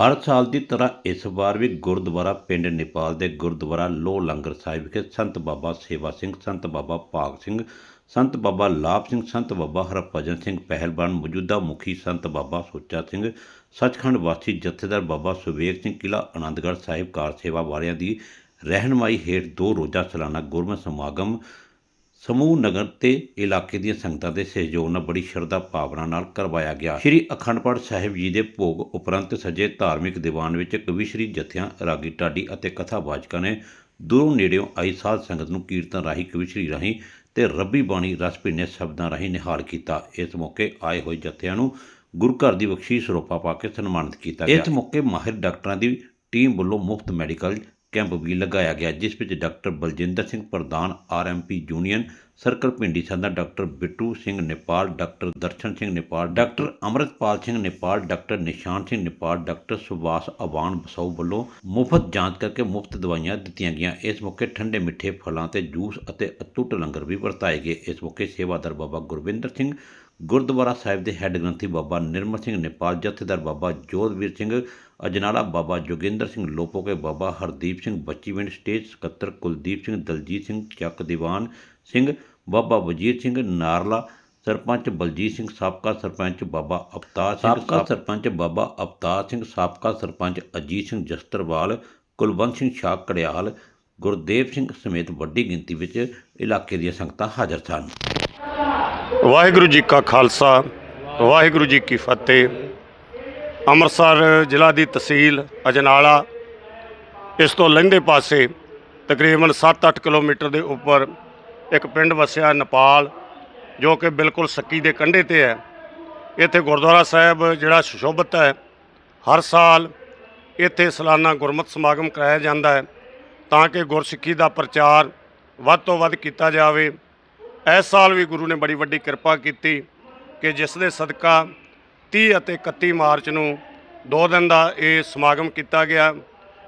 ਹਰ ਸਾਲ ਦੀ ਤਰ੍ਹਾਂ ਇਸ ਵਾਰ ਵੀ ਗੁਰਦੁਆਰਾ ਪਿੰਡ ਨੇਪਾਲ ਦੇ ਗੁਰਦੁਆਰਾ ਲੋ ਲੰਗਰ ਸਾਹਿਬ ਵਿਖੇ ਸੰਤ ਬਾਬਾ ਸੇਵਾ ਸਿੰਘ, ਸੰਤ ਬਾਬਾ ਭਾਗ ਸਿੰਘ, ਸੰਤ ਬਾਬਾ ਲਾਭ ਸਿੰਘ, ਸੰਤ ਬਾਬਾ ਹਰਭਜਨ ਸਿੰਘ ਪਹਿਲਵਾਨ, ਮੌਜੂਦਾ ਮੁਖੀ ਸੰਤ ਬਾਬਾ ਸੁੱਚਾ ਸਿੰਘ, ਸੱਚਖੰਡ ਵਾਸੀ ਜਥੇਦਾਰ ਬਾਬਾ ਸੁਵੇਗ ਸਿੰਘ ਕਿਲਾ ਆਨੰਦਗੜ੍ਹ ਸਾਹਿਬ ਕਾਰ ਸੇਵਾ ਵਾਲਿਆਂ ਦੀ ਰਹਿਨਮਾਈ ਹੇਠ ਦੋ ਰੋਜ਼ਾ ਸਾਲਾਨਾ ਗੁਰਮਤਿ ਸਮਾਗਮ ਸਮੂਹ ਨਗਰ ਤੇ ਇਲਾਕੇ ਦੀਆਂ ਸੰਗਤਾਂ ਦੇ ਸਹਿਯੋਗ ਨਾਲ ਬੜੀ ਸ਼ਰਧਾ ਭਾਵਨਾ ਨਾਲ ਕਰਵਾਇਆ ਗਿਆ। ਸ੍ਰੀ ਅਖੰਡ ਪਾਠ ਸਾਹਿਬ ਜੀ ਦੇ ਭੋਗ ਉਪਰੰਤ ਸਜੇ ਧਾਰਮਿਕ ਦੀਵਾਨ ਵਿੱਚ ਕਵੀਸ਼ਰੀ ਜਥਿਆਂ, ਰਾਗੀ ਢਾਡੀ ਅਤੇ ਕਥਾਵਾਚਕਾਂ ਨੇ ਦੂਰੋਂ ਨੇੜਿਓਂ ਆਈ ਸਾਧ ਸੰਗਤ ਨੂੰ ਕੀਰਤਨ ਰਾਹੀਂ ਕਵੀਸ਼ਰੀ ਰਾਹੀਂ ਤੇ ਰੱਬੀ ਬਾਣੀ ਰਸ ਭਿੰਨੇ ਸ਼ਬਦਾਂ ਰਾਹੀਂ ਨਿਹਾਲ ਕੀਤਾ। ਇਸ ਮੌਕੇ ਆਏ ਹੋਏ ਜਥਿਆਂ ਨੂੰ ਗੁਰੂ ਘਰ ਦੀ ਬਖਸ਼ੀਸ਼ ਰੋਪਾ ਪਾ ਕੇ ਸਨਮਾਨਿਤ ਕੀਤਾ ਗਿਆ। ਇਸ ਮੌਕੇ ਮਾਹਿਰ ਡਾਕਟਰਾਂ ਦੀ ਟੀਮ ਵੱਲੋਂ ਮੁਫਤ ਮੈਡੀਕਲ ਕੈਂਪ ਵੀ ਲਗਾਇਆ ਗਿਆ, ਜਿਸ ਵਿੱਚ ਡਾਕਟਰ ਬਲਜਿੰਦਰ ਸਿੰਘ ਪ੍ਰਧਾਨ, ਆਰਐਮਪੀ ਯੂਨੀਅਨ ਸਰਕਲ ਪਿੰਡੀ ਸੰਦਾ doctor Bittu Singh Nepal, doctor Darshan Singh Nepal, doctor Amritpal Singh Nepal, doctor Nishan Singh Nepal, doctor Subhash Awan ਬਸau ਵੱਲੋਂ ਮੁਫਤ ਜਾਂਚ ਕਰਕੇ ਮੁਫਤ ਦਵਾਈਆਂ ਦਿੱਤੀਆਂ ਗਈਆਂ। ਇਸ ਮੌਕੇ ਠੰਡੇ ਮਿੱਠੇ ਫਲਾਂ ਤੇ ਜੂਸ ਅਤੇ ਅਤੁੱਟ ਲੰਗਰ ਵੀ ਵਰਤਾਏ ਗਏ। ਇਸ ਮੌਕੇ ਸੇਵਾਦਾਰ ਬਾਬਾ ਗੁਰਵਿੰਦਰ ਸਿੰਘ ਗੁਰਦੁਆਰਾ ਸਾਹਿਬ ਦੇ ਹੈੱਡ ਗ੍ਰੰਥੀ ਬਾਬਾ ਨਿਰਮਲ ਸਿੰਘ ਨੇਪਾਲ ਜਥੇਦਾਰ ਬਾਬਾ ਜੋਧਵੀਰ ਸਿੰਘ ਅਜਨਾਲਾ ਬਾਬਾ ਜੋਗਿੰਦਰ ਸਿੰਘ ਲੋਪੋਕੇ ਬਾਬਾ ਹਰਦੀਪ ਸਿੰਘ ਬੱਚੀਵਿੰਡ ਸਟੇਜ ਸਕੱਤਰ ਕੁਲਦੀਪ ਸਿੰਘ ਦਲਜੀਤ ਸਿੰਘ ਚੱਕ ਦੀਵਾਨ ਸਿੰਘ ਬਾਬਾ ਵਜੀਰ ਸਿੰਘ ਨਾਰਲਾ ਸਰਪੰਚ ਬਲਜੀਤ ਸਿੰਘ ਸਾਬਕਾ ਸਰਪੰਚ ਬਾਬਾ ਅਵਤਾਰ ਸਿੰਘ ਸਾਬਕਾ ਸਰਪੰਚ ਬਾਬਾ ਅਵਤਾਰ ਸਿੰਘ ਸਾਬਕਾ ਸਰਪੰਚ ਅਜੀਤ ਸਿੰਘ ਜਸਤਰਵਾਲ ਕੁਲਵੰਤ ਸਿੰਘ ਸ਼ਾਹ ਕੜਿਆਲ ਗੁਰਦੇਵ ਸਿੰਘ ਸਮੇਤ ਵੱਡੀ ਗਿਣਤੀ ਵਿੱਚ ਇਲਾਕੇ ਦੀਆਂ ਸੰਗਤਾਂ ਹਾਜ਼ਰ ਸਨ। ਵਾਹਿਗੁਰੂ ਜੀ ਕਾ ਖਾਲਸਾ, ਵਾਹਿਗੁਰੂ ਜੀ ਕੀ ਫਤਿਹ। ਅੰਮ੍ਰਿਤਸਰ ਜ਼ਿਲ੍ਹਾ ਦੀ ਤਹਿਸੀਲ ਅਜਨਾਲਾ, ਇਸ ਤੋਂ ਲਹਿੰਦੇ ਪਾਸੇ ਤਕਰੀਬਨ 7-8 ਕਿਲੋਮੀਟਰ ਦੇ ਉੱਪਰ ਇੱਕ ਪਿੰਡ ਵਸਿਆ ਨੇਪਾਲ, ਜੋ ਕਿ ਬਿਲਕੁਲ ਸੱਕੀ ਦੇ ਕੰਢੇ ਤੇ ਹੈ। ਇੱਥੇ ਗੁਰਦੁਆਰਾ ਸਾਹਿਬ ਜਿਹੜਾ ਸੁਸ਼ੋਭਿਤ ਹੈ, ਹਰ ਸਾਲ ਇੱਥੇ ਸਾਲਾਨਾ ਗੁਰਮਤਿ ਸਮਾਗਮ ਕਰਾਇਆ ਜਾਂਦਾ ਹੈ, ਤਾਂ ਕਿ ਗੁਰਸਿੱਖੀ ਦਾ ਪ੍ਰਚਾਰ ਵੱਧ ਤੋਂ ਵੱਧ ਕੀਤਾ ਜਾਵੇ। ਇਸ ਸਾਲ ਵੀ ਗੁਰੂ ਨੇ ਬੜੀ ਵੱਡੀ ਕਿਰਪਾ ਕੀਤੀ ਕਿ ਜਿਸ ਦੇ ਸਦਕਾ 30 ਅਤੇ 31 ਮਾਰਚ ਨੂੰ ਦੋ ਦਿਨ ਦਾ ਇਹ ਸਮਾਗਮ ਕੀਤਾ ਗਿਆ,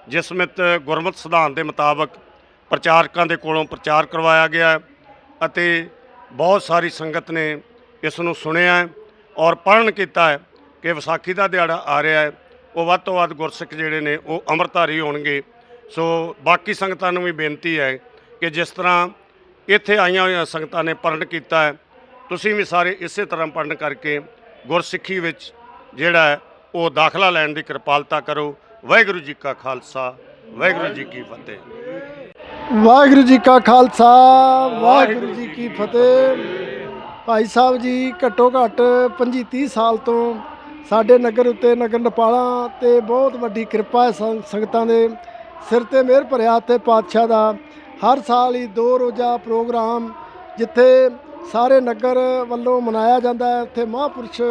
ਜਿਸ ਵਿੱਚ ਗੁਰਮਤਿ ਸਿਧਾਂਤ ਦੇ ਮੁਤਾਬਕ ਪ੍ਰਚਾਰਕਾਂ ਦੇ ਕੋਲੋਂ ਪ੍ਰਚਾਰ ਕਰਵਾਇਆ ਗਿਆ ਅਤੇ ਬਹੁਤ ਸਾਰੀ ਸੰਗਤ ਨੇ ਇਸ ਨੂੰ ਸੁਣਿਆ ਔਰ ਪੜਨ ਕੀਤਾ ਹੈ ਕਿ ਵਿਸਾਖੀ ਦਾ ਦਿਹਾੜਾ ਆ ਰਿਹਾ ਹੈ, ਉਹ ਵੱਧ ਤੋਂ ਵੱਧ ਗੁਰਸਿੱਖ ਜਿਹੜੇ ਨੇ ਉਹ ਅੰਮ੍ਰਿਤਧਾਰੀ ਹੋਣਗੇ। ਸੋ ਬਾਕੀ ਸੰਗਤਾਂ ਨੂੰ ਵੀ ਬੇਨਤੀ ਹੈ ਕਿ ਜਿਸ ਤਰ੍ਹਾਂ ਇੱਥੇ ਆਈਆਂ ਹੋਈਆਂ ਸੰਗਤਾਂ ਨੇ ਪੜਨ ਕੀਤਾ ਹੈ। ਤੁਸੀਂ ਵੀ ਸਾਰੇ ਇਸੇ ਤਰ੍ਹਾਂ ਪੜਨ ਕਰਕੇ ਗੁਰਸਿੱਖੀ ਵਿੱਚ ਜਿਹੜਾ ਉਹ ਦਾਖਲਾ ਲੈਣ ਦੀ ਕਿਰਪਾਲਤਾ ਕਰੋ। ਵਾਹਿਗੁਰੂ ਜੀ ਕਾ ਖਾਲਸਾ, ਵਾਹਿਗੁਰੂ ਜੀ ਕੀ ਫਤਿਹ। ਵਾਹਿਗੁਰੂ ਜੀ ਕਾ ਖਾਲਸਾ, ਵਾਹਿਗੁਰੂ ਜੀ ਕੀ ਫਤਿਹ। ਭਾਈ ਸਾਹਿਬ ਜੀ, ਘੱਟੋ ਘੱਟ 25 30 ਸਾਲ ਤੋਂ ਸਾਡੇ ਨਗਰ ਉੱਤੇ, ਨਗਰ ਨਪਾਲਾ ਤੇ ਬਹੁਤ ਵੱਡੀ ਕਿਰਪਾ ਹੈ ਸੰ- ਸੰਗਤਾਂ ਦੇ ਸਿਰ ਤੇ ਮਿਹਰ ਭਰਿਆ ਤੇ ਪਾਤਸ਼ਾਹ ਦਾ। ਹਰ ਸਾਲ ਹੀ ਦੋ ਰੋਜ਼ਾ ਪ੍ਰੋਗਰਾਮ ਜਿੱਥੇ ਸਾਰੇ ਨਗਰ ਵੱਲੋਂ ਮਨਾਇਆ ਜਾਂਦਾ ਹੈ। ਉੱਥੇ ਮਹਾਂਪੁਰਸ਼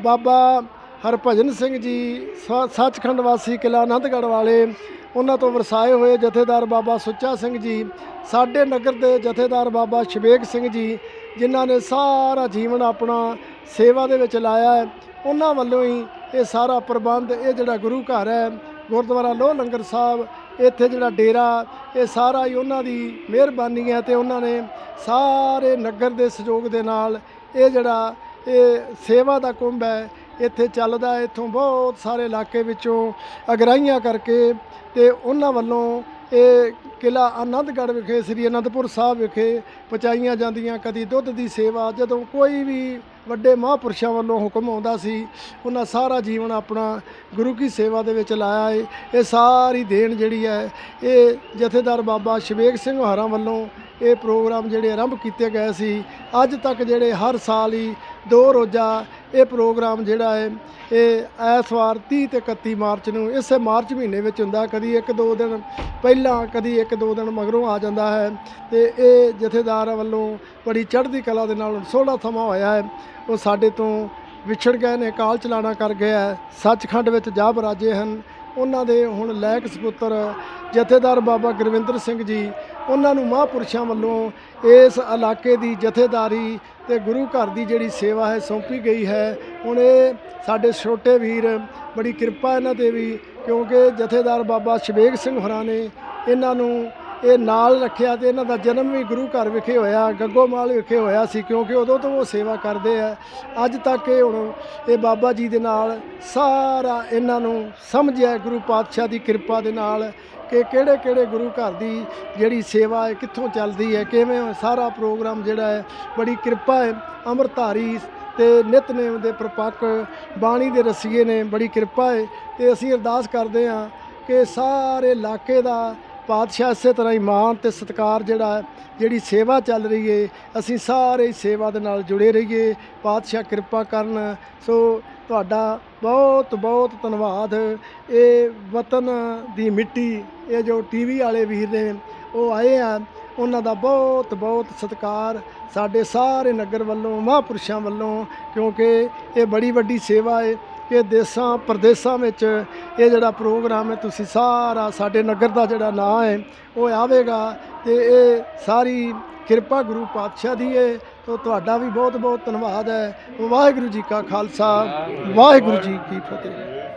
ਬਾਬਾ ਹਰਭਜਨ ਸਿੰਘ ਜੀ, ਸ- ਸੱਚਖੰਡ ਵਾਸੀ ਕਿਲਾ ਆਨੰਦਗੜ੍ਹ ਵਾਲੇ, ਉਹਨਾਂ ਤੋਂ ਵਰਸਾਏ ਹੋਏ ਜਥੇਦਾਰ ਬਾਬਾ ਸੁੱਚਾ ਸਿੰਘ ਜੀ, ਸਾਡੇ ਨਗਰ ਦੇ ਜਥੇਦਾਰ ਬਾਬਾ ਸ਼ਵੇਕ ਸਿੰਘ ਜੀ, ਜਿਨ੍ਹਾਂ ਨੇ ਸਾਰਾ ਜੀਵਨ ਆਪਣਾ ਸੇਵਾ ਦੇ ਵਿੱਚ ਲਾਇਆ ਹੈ। ਉਹਨਾਂ ਵੱਲੋਂ ਹੀ ਇਹ ਸਾਰਾ ਪ੍ਰਬੰਧ, ਇਹ ਜਿਹੜਾ ਗੁਰੂ ਘਰ ਹੈ, ਗੁਰਦੁਆਰਾ ਲੋਹ ਲੰਗਰ ਸਾਹਿਬ ਇੱਥੇ ਜਿਹੜਾ ਡੇਰਾ, ਇਹ ਸਾਰਾ ਹੀ ਉਹਨਾਂ ਦੀ ਮਿਹਰਬਾਨੀ ਹੈ ਤੇ ਉਹਨਾਂ ਨੇ ਸਾਰੇ ਨਗਰ ਦੇ ਸਹਿਯੋਗ ਦੇ ਨਾਲ ਇਹ ਜਿਹੜਾ, ਇਹ ਸੇਵਾ ਦਾ ਕੁੰਭ ਹੈ, ਇੱਥੇ ਚੱਲਦਾ ਇੱਥੋਂ ਬਹੁਤ ਸਾਰੇ ਇਲਾਕੇ ਵਿੱਚੋਂ ਅਗਰਾਈਆਂ ਕਰਕੇ ਤੇ ਉਹਨਾਂ ਵੱਲੋਂ ਇਹ ਕਿਲਾ ਆਨੰਦਗੜ੍ਹ ਵਿਖੇ, ਸ੍ਰੀ ਅਨੰਦਪੁਰ ਸਾਹਿਬ ਵਿਖੇ ਪਹੁੰਚਾਈਆਂ ਜਾਂਦੀਆਂ, ਕਦੀ ਦੁੱਧ ਦੀ ਸੇਵਾ, ਜਦੋਂ ਕੋਈ ਵੀ ਵੱਡੇ ਮਹਾਂਪੁਰਸ਼ਾਂ ਵੱਲੋਂ ਹੁਕਮ ਆਉਂਦਾ ਸੀ, ਉਹਨਾਂ ਸਾਰਾ ਜੀਵਨ ਆਪਣਾ ਗੁਰੂ ਕੀ ਸੇਵਾ ਦੇ ਵਿੱਚ ਲਾਇਆ ਹੈ ਇਹ ਸਾਰੀ ਦੇਣ ਜਿਹੜੀ ਹੈ, ਇਹ ਜਥੇਦਾਰ ਬਾਬਾ ਸ਼ਵੇਕ ਸਿੰਘ ਹਾਰਾਂ ਵੱਲੋਂ ਇਹ ਪ੍ਰੋਗਰਾਮ ਜਿਹੜੇ ਆਰੰਭ ਕੀਤੇ ਗਏ ਸੀ, ਅੱਜ ਤੱਕ ਜਿਹੜੇ ਹਰ ਸਾਲ ਹੀ ਦੋ ਰੋਜ਼ਾ ਇਹ ਪ੍ਰੋਗਰਾਮ ਜਿਹੜਾ ਹੈ, ਇਹ ਐਤਵਾਰ 30 ਤੇ 31 ਮਾਰਚ ਨੂੰ, ਇਸੇ ਮਾਰਚ ਮਹੀਨੇ ਵਿੱਚ ਹੁੰਦਾ ਕਦੀ ਇੱਕ ਦੋ ਦਿਨ ਪਹਿਲਾਂ, ਕਦੀ ਇੱਕ ਦੋ ਦਿਨ ਮਗਰੋਂ ਆ ਜਾਂਦਾ ਹੈ। ਤੇ ਇਹ ਜਥੇਦਾਰ ਵੱਲੋਂ ਬੜੀ ਚੜ੍ਹਦੀ ਕਲਾ ਦੇ ਨਾਲ ਸੋਹਣਾ ਸਮਾਂ ਹੋਇਆ ਹੈ। ਉਹ ਸਾਡੇ ਤੋਂ ਵਿਛੜ ਗਏ ਨੇ, ਕਾਲ ਚਲਾਣਾ ਕਰ ਗਿਆ ਹੈ। ਸੱਚਖੰਡ ਵਿੱਚ ਜਾ ਬਰਾਜੇ ਹਨ। ਉਹਨਾਂ ਦੇ ਹੁਣ ਲੈਕ ਸਪੁੱਤਰ ਜਥੇਦਾਰ ਬਾਬਾ ਗੁਰਵਿੰਦਰ ਸਿੰਘ ਜੀ, ਉਹਨਾਂ ਨੂੰ ਮਹਾਂਪੁਰਸ਼ਾਂ ਵੱਲੋਂ ਇਸ ਇਲਾਕੇ ਦੀ ਜਥੇਦਾਰੀ ਤੇ ਗੁਰੂ ਘਰ ਦੀ ਜਿਹੜੀ ਸੇਵਾ ਹੈ ਸੌਂਪੀ ਗਈ ਹੈ। ਹੁਣ ਇਹ ਸਾਡੇ ਛੋਟੇ ਵੀਰ, ਬੜੀ ਕਿਰਪਾ ਇਹਨਾਂ ਤੇ ਵੀ, ਕਿਉਂਕਿ ਜਥੇਦਾਰ ਬਾਬਾ ਸ਼ਵੇਕ ਸਿੰਘ ਹੋਰਾਂ ਨੇ ਇਹਨਾਂ ਨੂੰ ਇਹ ਨਾਲ ਰੱਖਿਆ ਤੇ ਇਹਨਾਂ ਦਾ ਜਨਮ ਵੀ ਗੁਰੂ ਘਰ ਵਿਖੇ ਹੋਇਆ ਗੱਗੋਮਾਲ ਵਿਖੇ ਹੋਇਆ ਸੀ ਕਿਉਂਕਿ ਉਦੋਂ ਤੋਂ ਉਹ ਸੇਵਾ ਕਰਦੇ ਆ। ਅੱਜ ਤੱਕ ਇਹ ਹੁਣ ਇਹ ਬਾਬਾ ਜੀ ਦੇ ਨਾਲ ਸਾਰਾ ਇਹਨਾਂ ਨੂੰ ਸਮਝਿਆ ਗੁਰੂ ਪਾਤਸ਼ਾਹ ਦੀ ਕਿਰਪਾ ਦੇ ਨਾਲ ਕਿ ਕਿਹੜੇ ਕਿਹੜੇ ਗੁਰੂ ਘਰ ਦੀ ਜਿਹੜੀ ਸੇਵਾ ਹੈ, ਕਿੱਥੋਂ ਚੱਲਦੀ ਹੈ, ਕਿਵੇਂ ਸਾਰਾ ਪ੍ਰੋਗਰਾਮ ਜਿਹੜਾ ਹੈ, ਬੜੀ ਕਿਰਪਾ ਹੈ। ਅੰਮ੍ਰਿਤਧਾਰੀ ਤੇ ਨਿਤਨੇਮ ਦੇ ਪ੍ਰਪੱਕ ਬਾਣੀ ਦੇ ਰਸੀਏ ਨੇ ਬੜੀ ਕਿਰਪਾ ਹੈ ਤੇ ਅਸੀਂ ਅਰਦਾਸ ਕਰਦੇ ਹਾਂ ਕਿ ਸਾਰੇ ਇਲਾਕੇ ਦਾ ਪਾਤਸ਼ਾਹ ਇਸੇ ਤਰ੍ਹਾਂ ਹੀ ਮਾਣ ਤੇ ਸਤਿਕਾਰ ਜਿਹੜਾ ਜਿਹੜੀ ਸੇਵਾ ਚੱਲ ਰਹੀ ਹੈ ਅਸੀਂ ਸਾਰੇ ਸੇਵਾ ਦੇ ਨਾਲ ਜੁੜੇ ਰਹੀਏ। ਪਾਤਸ਼ਾਹ ਕਿਰਪਾ ਕਰਨ, ਸੋ ਤੁਹਾਡਾ ਬਹੁਤ ਬਹੁਤ ਧੰਨਵਾਦ। ਇਹ ਵਤਨ ਦੀ ਮਿੱਟੀ, ਇਹ ਜੋ ਟੀਵੀ ਵਾਲੇ ਵੀਰ ਨੇ ਉਹ ਆਏ ਆ, ਉਹਨਾਂ ਦਾ ਬਹੁਤ ਬਹੁਤ ਸਤਿਕਾਰ ਸਾਡੇ ਸਾਰੇ ਨਗਰ ਵੱਲੋਂ, ਮਹਾਂਪੁਰਸ਼ਾਂ ਵੱਲੋਂ, ਕਿਉਂਕਿ ਇਹ ਬੜੀ ਵੱਡੀ ਸੇਵਾ ਹੈ ਕਿ ਦੇਸਾਂ, ਪ੍ਰਦੇਸਾਂ ਵਿੱਚ ਇਹ ਜਿਹੜਾ ਪ੍ਰੋਗਰਾਮ ਹੈ, ਤੁਸੀਂ ਸਾਰਾ ਸਾਡੇ ਨਗਰ ਦਾ ਜਿਹੜਾ ਨਾਂ ਹੈ, ਉਹ ਆਵੇਗਾ ਤੇ ਇਹ ਸਾਰੀ ਕਿਰਪਾ ਗੁਰੂ ਪਾਤਸ਼ਾਹ ਦੀ ਹੈ, ਤੋ ਤੁਹਾਡਾ ਵੀ ਬਹੁਤ ਬਹੁਤ ਧੰਨਵਾਦ ਹੈ। ਵਾਹਿਗੁਰੂ ਜੀ ਕਾ ਖਾਲਸਾ, ਵਾਹਿਗੁਰੂ ਜੀ ਕੀ ਫਤਿਹ।